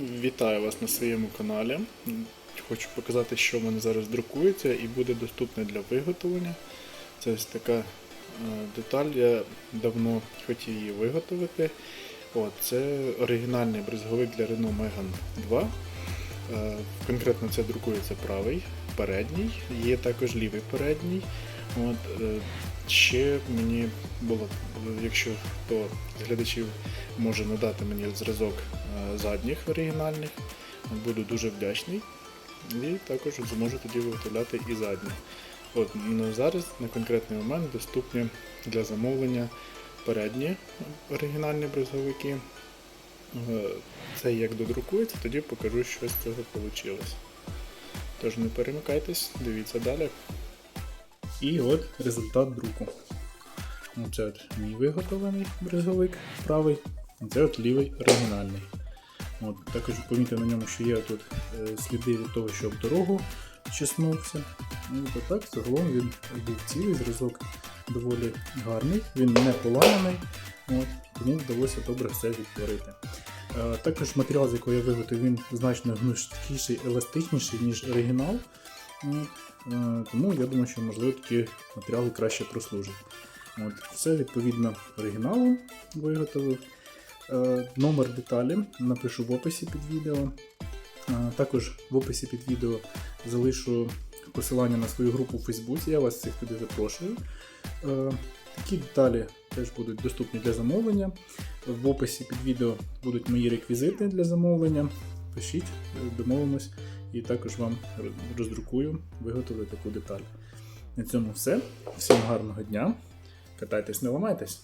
Вітаю вас на своєму каналі. Хочу показати, що в мене зараз друкується і буде доступне для виготовлення. Це ось така е, деталь, я давно хотів її виготовити. О, це оригінальний бризговик для Renault Megane 2. Е, Конкретно це друкується правий, передній, є також лівий передній. От, е, ще мені було, якщо хто з глядачів може надати мені зразок е, задніх оригінальних, буду дуже вдячний. І також зможу тоді виготовляти і задні. От на зараз на конкретний момент доступні для замовлення передні оригінальні бризговики. Е, Це як додрукується, тоді покажу, що з цього вийшло. Тож не перемикайтесь, дивіться далі. І от результат друку. Оце от мій виготовлений бризговик правий, це от лівий оригінальний. От, також помітив на ньому, що є тут е, сліди від того, що об дорогу чеснувся. Ну, от так, загалом він був цілий, зразок доволі гарний, він не поламаний, от, тому вдалося добре все відтворити. Е, також матеріал, з якого я виготовив, він значно гнучкіший, еластичніший, ніж оригінал. Е, тому я думаю, що можливо такі матеріали краще прослужать. От, все відповідно оригіналу виготовив. Е, Номер деталі напишу в описі під відео. Також в описі під відео залишу посилання на свою групу в Фейсбуці. Я вас всіх туди запрошую. Такі деталі теж будуть доступні для замовлення. В описі під відео будуть мої реквізити для замовлення. Пишіть, домовимось, і також вам роздрукую, виготовлю таку деталь. На цьому все. Всім гарного дня. Катайтесь, не ламайтесь.